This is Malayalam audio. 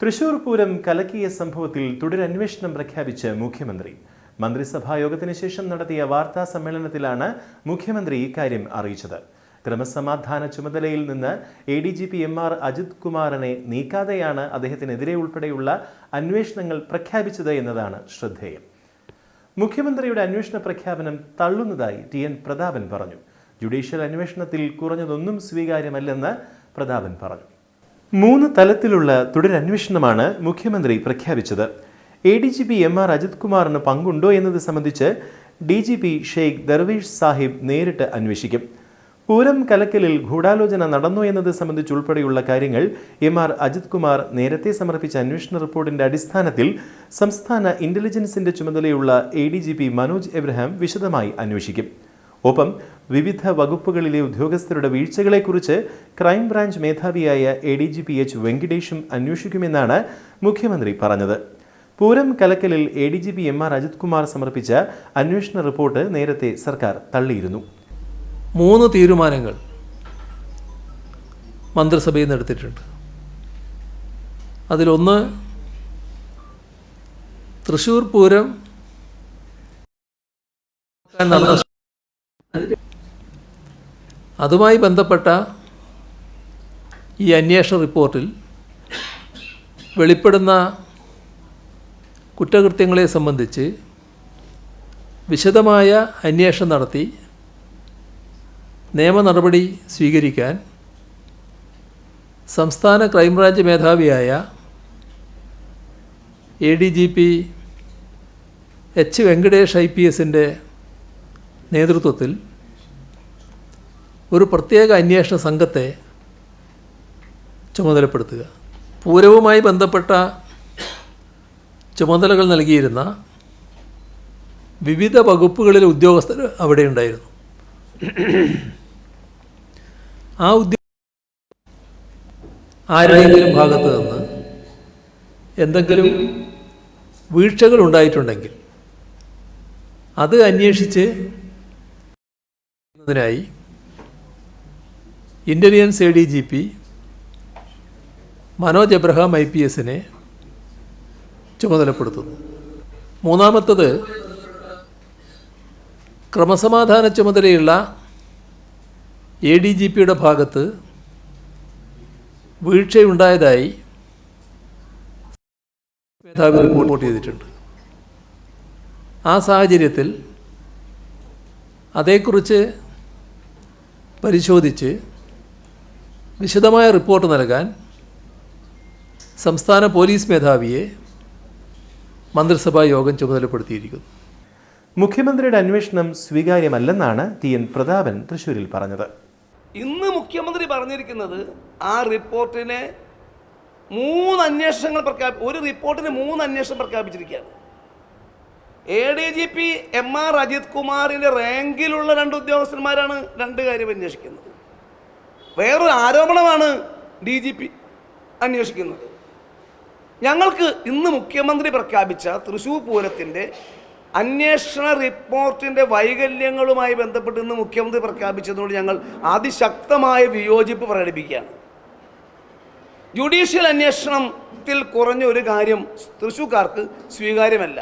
തൃശൂർ പൂരം കലക്കിയ സംഭവത്തിൽ തുടരന്വേഷണം പ്രഖ്യാപിച്ച് മുഖ്യമന്ത്രി. മന്ത്രിസഭാ യോഗത്തിന് ശേഷം നടത്തിയ വാർത്താ സമ്മേളനത്തിലാണ് മുഖ്യമന്ത്രി ഇക്കാര്യം അറിയിച്ചത്. ക്രമസമാധാന ചുമതലയിൽ നിന്ന് A D G P M R Ajith കുമാറിനെ നീക്കാതെയാണ് അദ്ദേഹത്തിനെതിരെ ഉൾപ്പെടെയുള്ള അന്വേഷണങ്ങൾ പ്രഖ്യാപിച്ചത് എന്നതാണ് ശ്രദ്ധേയം. മുഖ്യമന്ത്രിയുടെ അന്വേഷണ പ്രഖ്യാപനം തള്ളുന്നതായി ടി എൻ പ്രതാപൻ പറഞ്ഞു. ജുഡീഷ്യൽ അന്വേഷണത്തിൽ കുറഞ്ഞതൊന്നും സ്വീകാര്യമല്ലെന്ന് പ്രതാപൻ പറഞ്ഞു. മൂന്ന് തലത്തിലുള്ള തുടരന്വേഷണമാണ് മുഖ്യമന്ത്രി പ്രഖ്യാപിച്ചത്. A D G P M R Ajith കുമാറിന് പങ്കുണ്ടോ എന്നത് സംബന്ധിച്ച് D G P Sheikh Darvesh Sahib നേരിട്ട് അന്വേഷിക്കും. പൂരം കലക്കലിൽ ഗൂഢാലോചന നടന്നോ എന്നത് സംബന്ധിച്ചുൾപ്പെടെയുള്ള കാര്യങ്ങൾ എം ആർ അജിത് കുമാർ നേരത്തെ സമർപ്പിച്ച അന്വേഷണ റിപ്പോർട്ടിന്റെ അടിസ്ഥാനത്തിൽ സംസ്ഥാന ഇന്റലിജൻസിന്റെ ചുമതലയുള്ള A D G P Manoj Abraham വിശദമായി അന്വേഷിക്കും. ഒപ്പം വിവിധ വകുപ്പുകളിലെ ഉദ്യോഗസ്ഥരുടെ വീഴ്ചകളെക്കുറിച്ച് crime branch മേധാവിയായ A D G P H വെങ്കിടേഷും അന്വേഷിക്കുമെന്നാണ് മുഖ്യമന്ത്രി പറഞ്ഞത്. Pooram കലക്കലിൽ A D G P M R Ajith Kumar സമർപ്പിച്ച അന്വേഷണ റിപ്പോർട്ട് നേരത്തെ സർക്കാർ തള്ളിയിരുന്നു. മൂന്ന് തീരുമാനങ്ങൾ മന്ത്രിസഭയിൽ നിന്ന് എടുത്തിട്ടുണ്ട്. അതിലൊന്ന് തൃശ്ശൂർ പൂരം അതുമായി ബന്ധപ്പെട്ട ഈ അന്വേഷണ റിപ്പോർട്ടിൽ വെളിപ്പെടുന്ന കുറ്റകൃത്യങ്ങളെ സംബന്ധിച്ച് വിശദമായ അന്വേഷണം നടത്തി നിയമ നടപടി സ്വീകരിക്കാൻ സംസ്ഥാന crime branch മേധാവിയായ A D G P H Venkatesh I P എസിന്റെ നേതൃത്വത്തിൽ ഒരു പ്രത്യേക അന്വേഷണ സംഘത്തെ ചുമതലപ്പെടുത്തുക. പൂരവുമായി ബന്ധപ്പെട്ട ചുമതലകൾ നൽകിയിരുന്ന വിവിധ വകുപ്പുകളിലെ ഉദ്യോഗസ്ഥർ അവിടെ ഉണ്ടായിരുന്നു. ആ ഉദ്യോഗ ആരുടെയെങ്കിലും ഭാഗത്ത് നിന്ന് എന്തെങ്കിലും വീഴ്ചകൾ ഉണ്ടായിട്ടുണ്ടെങ്കിൽ അത് അന്വേഷിച്ച് ായി intelligence A D G P Manoj Abraham I P എസിനെ ചുമതലപ്പെടുത്തുന്നു. മൂന്നാമത്തത് ക്രമസമാധാന ചുമതലയുള്ള എ ഡി ജി പിയുടെ ഭാഗത്ത് വീഴ്ചയുണ്ടായതായി മേധാവി റിപ്പോർട്ട് ചെയ്തിട്ടുണ്ട്. ആ സാഹചര്യത്തിൽ അതേക്കുറിച്ച് പരിശോധിച്ച് വിശദമായ റിപ്പോർട്ട് നൽകാൻ സംസ്ഥാന പോലീസ് മേധാവിയെ മന്ത്രിസഭാ യോഗം ചുമതലപ്പെടുത്തിയിരിക്കുന്നു. മുഖ്യമന്ത്രിയുടെ അന്വേഷണം സ്വീകാര്യമല്ലെന്നാണ് ടി എൻ പ്രതാപൻ തൃശൂരിൽ പറഞ്ഞത്. ഇന്ന് മുഖ്യമന്ത്രി പറഞ്ഞിരിക്കുന്നത് ആ റിപ്പോർട്ടിനെ മൂന്ന് അന്വേഷണങ്ങൾ പ്രഖ്യാപി ഒരു റിപ്പോർട്ടിന് മൂന്ന് അന്വേഷണം പ്രഖ്യാപിച്ചിരിക്കുകയാണ്. A D G P M R Ajith കുമാറിന്റെ റാങ്കിലുള്ള രണ്ട് ഉദ്യോഗസ്ഥന്മാരാണ് രണ്ട് കാര്യം അന്വേഷിക്കുന്നത്. വേറൊരു ആരോപണമാണ് ഡി ജി പി അന്വേഷിക്കുന്നത്. ഞങ്ങൾക്ക് ഇന്ന് മുഖ്യമന്ത്രി പ്രഖ്യാപിച്ച തൃശ്ശൂർ പൂരത്തിന്റെ അന്വേഷണ റിപ്പോർട്ടിന്റെ വൈകല്യങ്ങളുമായി ബന്ധപ്പെട്ട് ഇന്ന് മുഖ്യമന്ത്രി പ്രഖ്യാപിച്ചതിനോട് ഞങ്ങൾ അതിശക്തമായ വിയോജിപ്പ് പ്രകടിപ്പിക്കുകയാണ്. ജുഡീഷ്യൽ അന്വേഷണത്തിൽ കുറഞ്ഞ ഒരു കാര്യം തൃശ്ശൂർക്കാർക്ക് സ്വീകാര്യമല്ല.